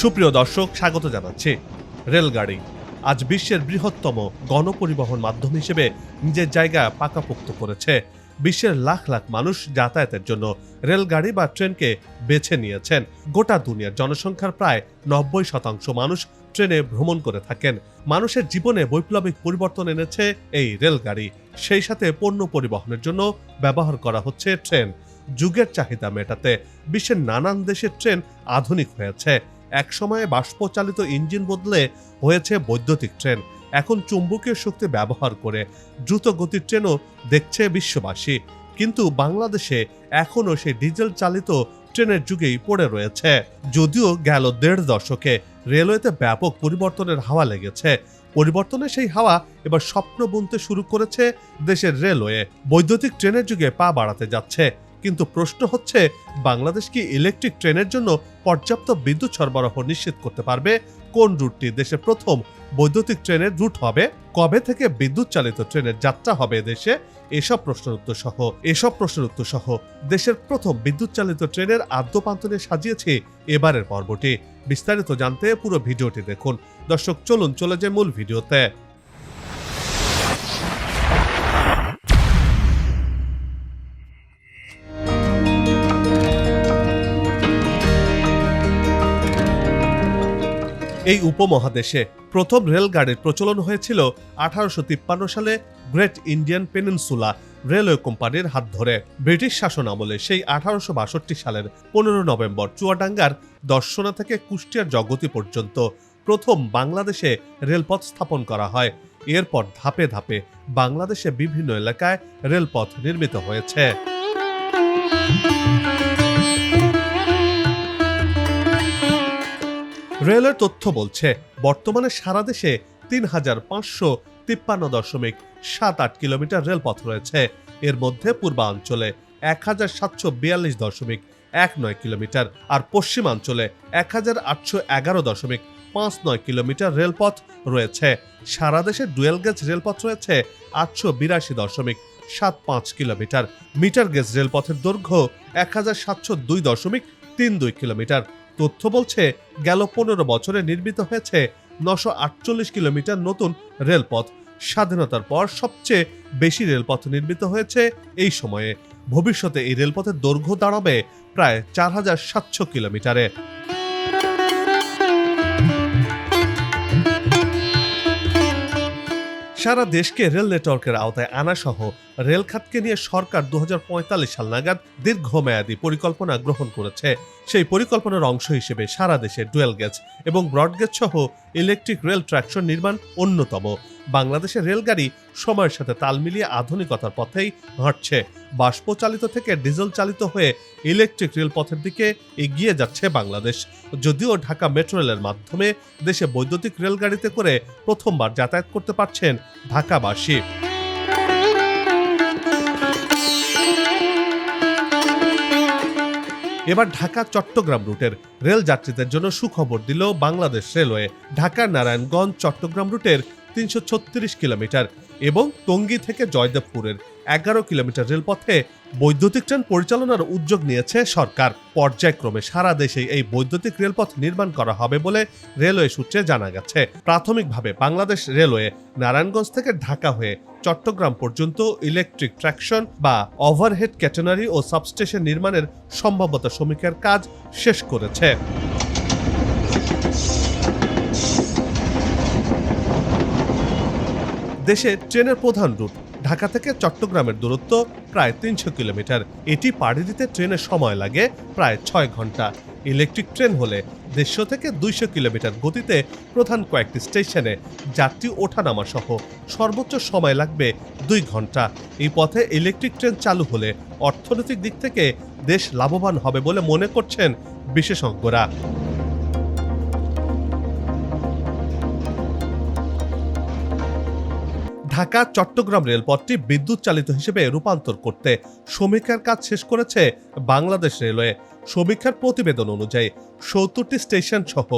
সুপ্রিয় দর্শক, স্বাগত জানাচ্ছি রেলগাড়ি। আজ বিশ্বের বৃহত্তম গণপরিবহন মাধ্যম হিসেবে নিজের জায়গা পাকাপোক্ত করেছে। বিশ্বের লাখ লাখ মানুষ যাতায়াতের জন্য রেলগাড়ি বা ট্রেনকে বেছে নিয়েছেন। গোটা দুনিয়ার জনসংখ্যার প্রায় নব্বই শতাংশ মানুষ ট্রেনে ভ্রমণ করে থাকেন। মানুষের জীবনে বৈপ্লবিক পরিবর্তন এনেছে এই রেলগাড়ি। সেই সাথে পণ্য পরিবহনের জন্য ব্যবহার করা হচ্ছে ট্রেন। যুগের চাহিদা মেটাতে বিশ্বের নানান দেশের ট্রেন আধুনিক হয়েছে। একসময়ে বাষ্পচালিত ইঞ্জিন বদলে হয়েছে বৈদ্যুতিক ট্রেন। এখন চুম্বকীয় শক্তি ব্যবহার করে দ্রুত গতির ট্রেনও দেখছে বিশ্ববাসী। কিন্তু বাংলাদেশে এখনও সেই ডিজেল চালিত ট্রেনের যুগেই পড়ে রয়েছে। যদিও গেল দেড় দশকে রেলওয়েতে ব্যাপক পরিবর্তনের হাওয়া লেগেছে। পরিবর্তনের সেই হাওয়া এবার স্বপ্ন বুনতে শুরু করেছে দেশের রেলওয়ে। বৈদ্যুতিক ট্রেনের যুগে পা বাড়াতে যাচ্ছে। কিন্তু প্রশ্ন হচ্ছে, বাংলাদেশ কি ইলেকট্রিক ট্রেনের জন্য পর্যাপ্ত বিদ্যুৎ সরবরাহ নিশ্চিত করতে পারবে? কোন রুটটি দেশের প্রথম বৈদ্যুতিক ট্রেনের রুট হবে? কবে থেকে বিদ্যুৎ চালিত ট্রেনের যাত্রা হবে দেশে? এসব প্রশ্নের উত্তর সহ, এসব প্রশ্নের উত্তর সহ দেশের প্রথম বিদ্যুৎ চালিত ট্রেনের আদ্যপান্ত নিয়ে সাজিয়েছি এবারের পর্বটি। বিস্তারিত জানতে পুরো ভিডিওটি দেখুন। দর্শক, চলুন চলে যায় মূল ভিডিওতে। এই উপমহাদেশে প্রথম রেলগাড়ির প্রচলন হয়েছিল আঠারোশো তিপ্পান্ন সালে গ্রেট ইন্ডিয়ান পেনিনসুলা রেলওয়ে কোম্পানির হাত ধরে। ব্রিটিশ শাসন আমলে সেই আঠারোশো বাষট্টি সালের পনেরো নভেম্বর চুয়াডাঙ্গার দর্শনা থেকে কুষ্টিয়ার জগতি পর্যন্ত প্রথম বাংলাদেশে রেলপথ স্থাপন করা হয়। এরপর ধাপে ধাপে বাংলাদেশে বিভিন্ন এলাকায় রেলপথ নির্মিত হয়েছে। রেলের তথ্য বলছে, বর্তমানে সারা দেশে তিন হাজার পাঁচশো তিপ্পান্ন দশমিক সাত আট কিলোমিটার রেলপথ রয়েছে। এর মধ্যে পূর্বাঞ্চলে এক হাজার সাতশো বিয়াল্লিশ দশমিক এক নয় কিলোমিটার আর পশ্চিমাঞ্চলে এক হাজার আটশো এগারো দশমিক পাঁচ নয় কিলোমিটার রেলপথ রয়েছে। সারা দেশে ডুয়েল গেজ রেলপথ রয়েছে আটশো বিরাশি দশমিক সাত পাঁচ কিলোমিটার। মিটার গেজ রেলপথের দৈর্ঘ্য এক হাজার সাতশো দুই দশমিক তিন দুই কিলোমিটার। তথ্য বলছে, গেল পনেরো বছরে নির্মিত হয়েছে নশো আটচল্লিশ কিলোমিটার নতুন রেলপথ। স্বাধীনতার পর সবচেয়ে বেশি রেলপথ নির্মিত হয়েছে এই সময়ে। ভবিষ্যতে এই রেলপথের দৈর্ঘ্য দাঁড়াবে প্রায় চার হাজার সাতশো কিলোমিটারে। সারা দেশকে রেল নেটওয়ার্কের আওতায় আনা সহ রেল খাতকে নিয়ে সরকার দু হাজার পঁয়তাল্লিশ সাল নাগাদ দীর্ঘমেয়াদী পরিকল্পনা গ্রহণ করেছে। সেই পরিকল্পনার অংশ হিসেবে সারা দেশে ডুয়েল গেজ এবং ব্রডগেজ সহ ইলেকট্রিক রেল ট্র্যাকশন নির্মাণ অন্যতম। বাংলাদেশের রেলগাড়ি সময়ের সাথে তাল মিলিয়ে আধুনিকতার পথেই হাঁটছে। বাষ্পচালিত থেকে ডিজেল চালিত হয়ে ইলেকট্রিক রেলপথের দিকে এগিয়ে যাচ্ছে বাংলাদেশ। যদিও ঢাকা মেট্রো রেলের মাধ্যমে দেশে বৈদ্যুতিক রেলগাড়িতে করে প্রথমবার যাতায়াত করতে পারছেন ঢাকাবাসী। এবার ঢাকা চট্টগ্রাম রুটের রেল যাত্রীদের জন্য সুখবর দিল বাংলাদেশ রেলওয়ে। ঢাকার নারায়ণগঞ্জ চট্টগ্রাম রুটের তিনশো ছত্রিশ কিলোমিটার এবং টঙ্গী থেকে জয়দেবপুরের এগারো কিলোমিটার রেলপথে বৈদ্যুতিক ট্রেন পরিচালনার উদ্যোগ নিয়েছে সরকার। পর্যায়ক্রমে সারা দেশে এই বৈদ্যুতিক রেলপথ নির্মাণ করা হবে বলে রেলওয়ে সূত্রে জানা গেছে। প্রাথমিকভাবে বাংলাদেশ রেলওয়ে নারায়ণগঞ্জ থেকে ঢাকা হয়ে চট্টগ্রাম পর্যন্ত ইলেকট্রিক ট্র্যাকশন বা ওভারহেড ক্যাটেনারি ও সাবস্টেশন নির্মাণের সম্ভাব্যতা সমীক্ষার কাজ শেষ করেছে। দেশে ট্রেনের প্রধান রুট। ঢাকা থেকে চট্টগ্রামের দূরত্ব প্রায় তিনশো কিলোমিটার। এটি পাড়ি দিতে ট্রেনের সময় লাগে প্রায় ছয় ঘণ্টা। ইলেকট্রিক ট্রেন হলে দেড়শো থেকে দুইশো কিলোমিটার গতিতে প্রধান কয়েকটি স্টেশনে যাত্রী ওঠানামা সহ সর্বোচ্চ সময় লাগবে দুই ঘণ্টা। এই পথে ইলেকট্রিক ট্রেন চালু হলে অর্থনৈতিক দিক থেকে দেশ লাভবান হবে বলে মনে করছেন বিশেষজ্ঞরা। ঢাকা, চট্টগ্রাম রেলপথটি বিদ্যুৎ চালিত হিসেবে রূপান্তর করতে সমীক্ষার কাজ শেষ করেছে বাংলাদেশ রেলওয়ে। সমীক্ষার প্রতিবেদন অনুযায়ী, সত্তরটি স্টেশন সহ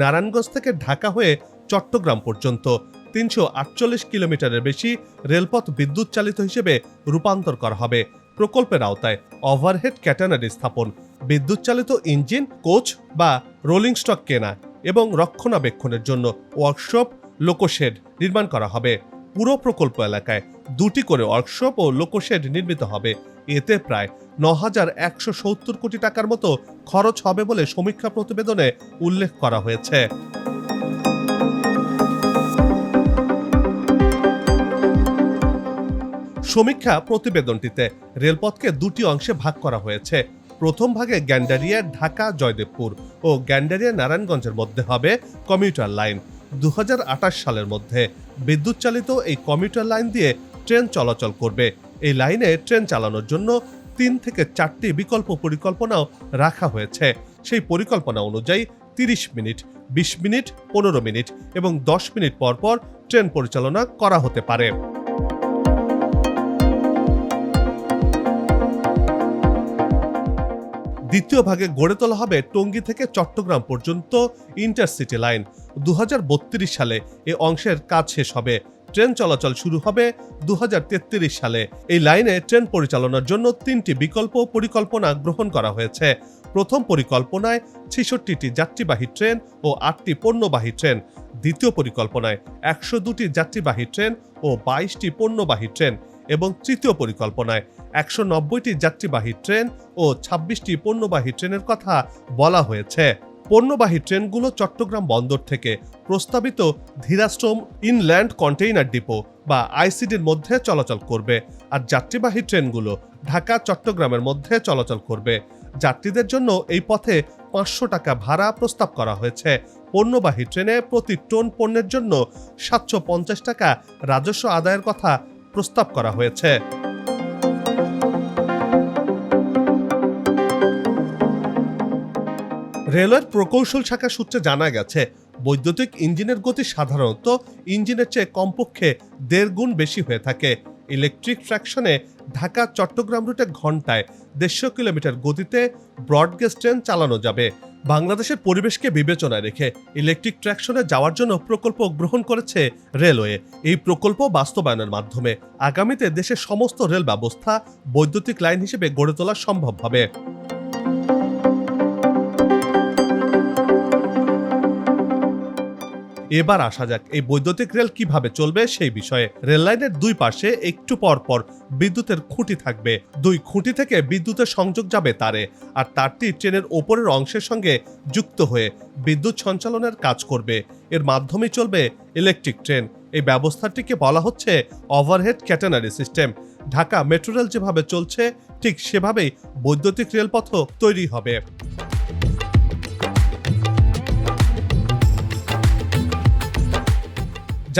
নারায়ণগঞ্জ থেকে ঢাকা হয়ে চট্টগ্রাম পর্যন্ত তিনশো আটচল্লিশ কিলোমিটারের বেশি রেলপথ বিদ্যুৎ চালিত হিসেবে রূপান্তর করা হবে। প্রকল্পের আওতায় ওভারহেড ক্যাটানারি স্থাপন বিদ্যুৎ চালিত ইঞ্জিন, কোচ বা রোলিং স্টক কেনা এবং রক্ষণাবেক্ষণের জন্য ওয়ার্কশপ লোকোশেড নির্মাণ করা হবে। পুরো প্রকল্প এলাকায় দুটি করে ওয়ার্কশপ ও লোকোশেড নির্মিত হবে। এতে প্রায় ন হাজার একশো সত্তর কোটি টাকার মতো খরচ হবে বলে সমীক্ষা প্রতিবেদনে উল্লেখ করা হয়েছে। সমীক্ষা প্রতিবেদনটিতে রেলপথকে দুটি অংশে ভাগ করা হয়েছে। প্রথম ভাগে গ্যান্ডারিয়া, ঢাকা, জয়দেবপুর ও গ্যান্ডারিয়া নারায়ণগঞ্জের মধ্যে হবে কমিউটার লাইন। দু হাজার আঠাশ সালের মধ্যে বিদ্যুৎ চালিত এই কমিউটার লাইন দিয়ে ট্রেন চলাচল করবে। এই লাইনে ট্রেন চালানোর জন্য তিন থেকে চারটি বিকল্প পরিকল্পনাও রাখা হয়েছে। সেই পরিকল্পনা অনুযায়ী তিরিশ মিনিট, বিশ মিনিট, পনেরো মিনিট এবং দশ মিনিট পর পর ট্রেন পরিচালনা করা হতে পারে। দ্বিতীয় ভাগে গড়ে তোলা হবে টঙ্গী থেকে চট্টগ্রাম পর্যন্ত ইন্টারসিটি লাইন। দু সালে এ অংশের কাজ শেষ হবে। ট্রেন চলাচল শুরু হবে দু হাজার তেত্রিশ সালে। এই লাইনে ট্রেন পরিচালনার জন্য তিনটি বিকল্প পরিকল্পনা গ্রহণ করা হয়েছে। প্রথম পরিকল্পনায় ছেষট্টিটি যাত্রীবাহী ট্রেন ও আটটি পণ্যবাহী ট্রেন। দ্বিতীয় পরিকল্পনায় একশো দুটি যাত্রীবাহী ট্রেন ও বাইশটি পণ্যবাহী ট্রেন। এবং তৃতীয় পরিকল্পনায় একশো নব্বইটি যাত্রীবাহী ট্রেন ও ছাব্বিশটি পণ্যবাহী ট্রেনের কথা বলা হয়েছে। পণ্যবাহী ট্রেনগুলো চট্টগ্রাম বন্দর থেকে প্রস্তাবিত ধীরাশ্রম ইনল্যান্ড কন্টেইনার ডিপো বা আইসিডির মধ্যে চলাচল করবে আর যাত্রীবাহী ট্রেনগুলো ঢাকা চট্টগ্রামের মধ্যে চলাচল করবে। যাত্রীদের জন্য এই পথে পাঁচশো টাকা ভাড়া প্রস্তাব করা হয়েছে। পণ্যবাহী ট্রেনে প্রতি টন পণ্যের জন্য সাতশো পঞ্চাশ টাকা রাজস্ব আদায়ের কথা প্রস্তাব করা হয়েছে। রেলওয়ের প্রকৌশল শাখা সূত্রে জানা গেছে, বৈদ্যুতিক ইঞ্জিনের গতি সাধারণত ইঞ্জিনের চেয়ে কমপক্ষে দেড় গুণ বেশি হয়ে থাকে। ইলেকট্রিক ট্র্যাকশনে ঢাকা চট্টগ্রাম রুটে ঘন্টায় দেড়শো কিলোমিটার গতিতে ব্রডগেজ ট্রেন চালানো যাবে। বাংলাদেশের পরিবেশকে বিবেচনায় রেখে ইলেকট্রিক ট্র্যাকশনে যাওয়ার জন্য প্রকল্প গ্রহণ করেছে রেলওয়ে। এই প্রকল্প বাস্তবায়নের মাধ্যমে আগামীতে দেশের সমস্ত রেল ব্যবস্থা বৈদ্যুতিক লাইন হিসেবে গড়ে তোলা সম্ভব হবে। এবার আসা যাক, এই বৈদ্যুতিক রেল কীভাবে চলবে সেই বিষয়ে। রেল লাইনের দুই পাশে একটু পর পর বিদ্যুতের খুঁটি থাকবে। দুই খুঁটি থেকে বিদ্যুতের সংযোগ যাবে তারে, আর তারটি ট্রেনের ওপরের অংশের সঙ্গে যুক্ত হয়ে বিদ্যুৎ সঞ্চালনের কাজ করবে। এর মাধ্যমে চলবে ইলেকট্রিক ট্রেন। এই ব্যবস্থাটিকে বলা হচ্ছে overhead catenary system. Dhaka metro rail যেভাবে চলছে, ঠিক সেভাবেই বৈদ্যুতিক রেলপথও তৈরি হবে।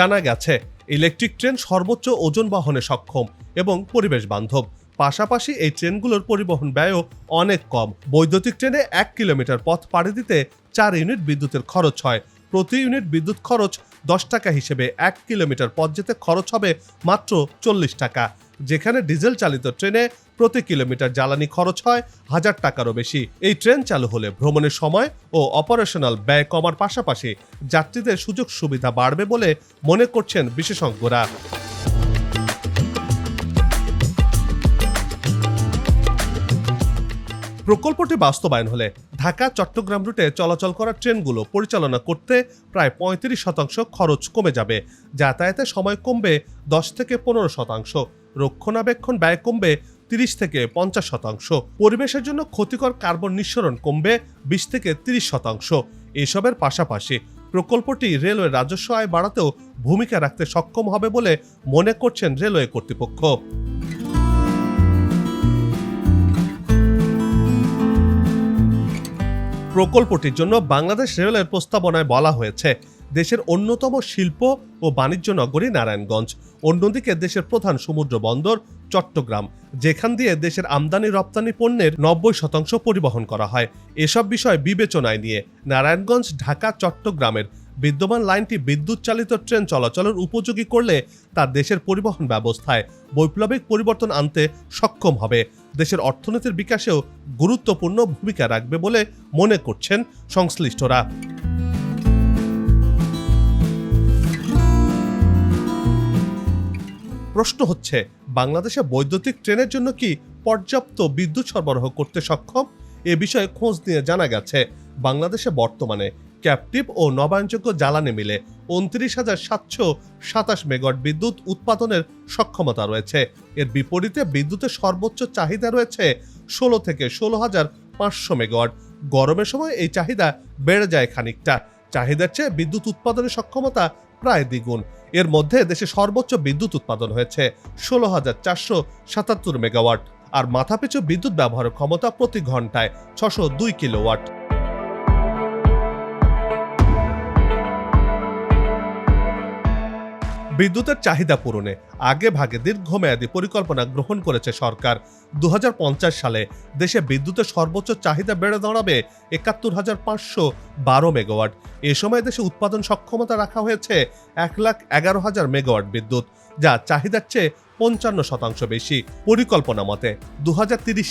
জানা গেছে ইলেকট্রিক ট্রেন সর্বোচ্চ ওজন বহনে সক্ষম এবং পরিবেশ বান্ধব। পাশাপাশি এই ট্রেনগুলোর পরিবহন ব্যয়ও অনেক কম। বৈদ্যুতিক ট্রেনে এক কিলোমিটার পথ পাড়ি দিতে চার ইউনিট বিদ্যুতের খরচ হয়। প্রতি ইউনিট বিদ্যুৎ খরচ দশ টাকা হিসেবে এক কিলোমিটার পথ যেতে খরচ হবে মাত্র চল্লিশ টাকা। যেখানে ডিজেল চালিত ট্রেনে প্রতি কিলোমিটার জ্বালানি খরচ হয় হাজার টাকারও বেশি। এই ট্রেন চালু হলে ভ্রমণের সময় ও অপারেশনাল ব্যয় কমার পাশাপাশি যাত্রীদের সুযোগ সুবিধা বাড়বে বলে মনে করছেন বিশেষজ্ঞরা। প্রকল্পটি বাস্তবায়ন হলে ঢাকা, চট্টগ্রাম রুটে চলাচল করা ট্রেনগুলো পরিচালনা করতে প্রায় পঁয়ত্রিশ শতাংশ খরচ কমে যাবে। যাতায়াতের সময় কমবে দশ থেকে পনেরো শতাংশ। রক্ষণাবেক্ষণ ব্যয় কমবে তিরিশ থেকে পঞ্চাশ শতাংশ। পরিবেশের জন্য ক্ষতিকর কার্বন নিঃসরণ কমবে বিশ থেকে তিরিশ শতাংশ। এসবের পাশাপাশি প্রকল্পটি রেলওয়ে রাজস্ব আয় বাড়াতেও ভূমিকা রাখতে সক্ষম হবে বলে মনে করছেন রেলওয়ে কর্তৃপক্ষ। প্রকল্পটির জন্য বাংলাদেশ রেলের প্রস্তাবনায় বলা হয়েছে, দেশের অন্যতম শিল্প ও বাণিজ্য নগরী নারায়ণগঞ্জ। অন্যদিকে দেশের প্রধান সমুদ্র বন্দর চট্টগ্রাম, যেখান দিয়ে দেশের আমদানি রপ্তানি পণ্যের নব্বই শতাংশ পরিবহন করা হয়। এসব বিষয় বিবেচনায় নিয়ে নারায়ণগঞ্জ, ঢাকা, চট্টগ্রামের বিদ্যমান লাইনটি বিদ্যুৎ চালিত ট্রেন চলাচলের উপযোগী করলে তা দেশের পরিবহন ব্যবস্থায় বৈপ্লবিক পরিবর্তন আনতে সক্ষম হবে। দেশের অর্থনীতির বিকাশেও গুরুত্বপূর্ণ ভূমিকা রাখবে বলে মনে করছেন সংশ্লিষ্টরা। প্রশ্ন হচ্ছে বাংলাদেশে বৈদ্যুতিক ট্রেনের জন্য কি পর্যাপ্ত বিদ্যুৎ সরবরাহ করতে সক্ষম? এ বিষয়ে খোঁজ নিয়ে জানা গেছে, বাংলাদেশে বর্তমানে ক্যাপটিভ ও নবায়নযোগ্য জ্বালানি মিলে উনত্রিশ হাজার সাতশো সাতাশ মেগাওয়াট বিদ্যুৎ উৎপাদনের সক্ষমতা রয়েছে। এর বিপরীতে বিদ্যুতের সর্বোচ্চ চাহিদা রয়েছে ষোলো থেকে ষোলো হাজার পাঁচশো মেগাওয়াট। গরমের সময় এই চাহিদা বেড়ে যায় খানিকটা। চাহিদার চেয়ে বিদ্যুৎ উৎপাদনের সক্ষমতা প্রায় দ্বিগুণ। এর মধ্যে দেশে সর্বোচ্চ বিদ্যুৎ উৎপাদন হয়েছে ষোলো হাজার চারশো সাতাত্তর মেগাওয়াট। আর মাথাপিছু বিদ্যুৎ ব্যবহারের ক্ষমতা প্রতি ঘন্টায় ছশো দুই কিলোওয়াট। বিদ্যুতের চাহিদা পূরণে আগে ভাগে দীর্ঘমেয়াদী পরিকল্পনা গ্রহণ করেছে সরকার। দু হাজার পঞ্চাশ সালে দেশে বিদ্যুতের সর্বোচ্চ চাহিদা বেড়ে দাঁড়াবে একাত্তর হাজার পাঁচশো বারো মেগাওয়াট। এ সময় দেশে উৎপাদন সক্ষমতা রাখা হয়েছে এক লাখ এগারো হাজার মেগাওয়াট বিদ্যুৎ, যা চাহিদার চেয়ে পঞ্চান্ন শতাংশ বেশি। পরিকল্পনা মতে দু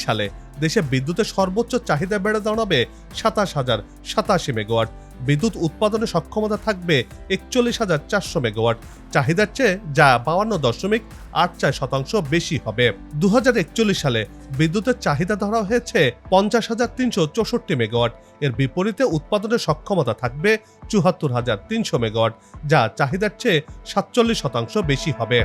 সালে দেশে বিদ্যুতের সর্বোচ্চ চাহিদা বেড়ে দাঁড়াবে সাতাশ হাজার সাতাশি মেগাওয়াট। বিদ্যুৎ উৎপাদনে সক্ষমতা থাকবে একচল্লিশ হাজার চারশো মেগাওয়াট। চাহিদার চেয়ে যা বাউান্ন দশমিক আট চার শতাংশ বেশি হবে। দু হাজার একচল্লিশ সালে বিদ্যুতের চাহিদা ধরা হয়েছে পঞ্চাশ হাজার তিনশো চৌষট্টি মেগাওয়াট। এর বিপরীতে উৎপাদনের সক্ষমতা থাকবে চুয়াত্তর হাজার তিনশো মেগাওয়াট, যা চাহিদার চেয়ে সাতচল্লিশ শতাংশ বেশি হবে।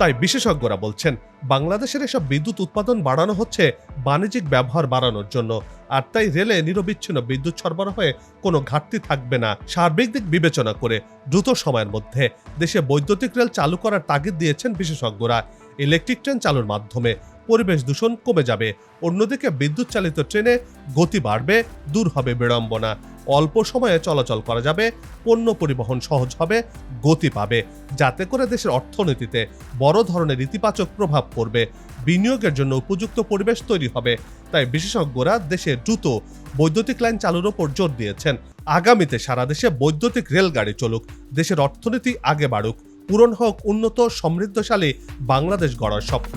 তাই বিশেষজ্ঞরা বলছেন, বাংলাদেশের এসব বিদ্যুৎ উৎপাদন বাড়ানো হচ্ছে বাণিজ্যিক ব্যবহার বাড়ানোর জন্য। আর তাই রেলে নিরবিচ্ছিন্ন বিদ্যুৎ সরবরাহে কোনো ঘাটতি থাকবে না। সার্বিক দিক বিবেচনা করে দ্রুত সময়ের মধ্যে দেশে বৈদ্যুতিক রেল চালু করার তাগিদ দিয়েছেন বিশেষজ্ঞরা। ইলেকট্রিক ট্রেন চালুর মাধ্যমে পরিবেশ দূষণ কমে যাবে, অন্যদিকে বিদ্যুৎ চালিত ট্রেনে গতি বাড়বে, দূর হবে বিড়ম্বনা। অল্প সময়ে চলাচল করা যাবে, পণ্য পরিবহন সহজ হবে, গতি পাবে। যাতে করে দেশের অর্থনীতিতে বড় ধরনের ইতিবাচক প্রভাব পড়বে, বিনিয়োগের জন্য উপযুক্ত পরিবেশ তৈরি হবে। তাই বিশেষজ্ঞরা দেশে দ্রুত বৈদ্যুতিক লাইন চালুর ওপর জোর দিয়েছেন। আগামীতে সারা দেশে বৈদ্যুতিক রেলগাড়ি চলুক, দেশের অর্থনীতি আগে বাড়ুক, পূরণ হোক উন্নত সমৃদ্ধশালী বাংলাদেশ গড়ার স্বপ্ন।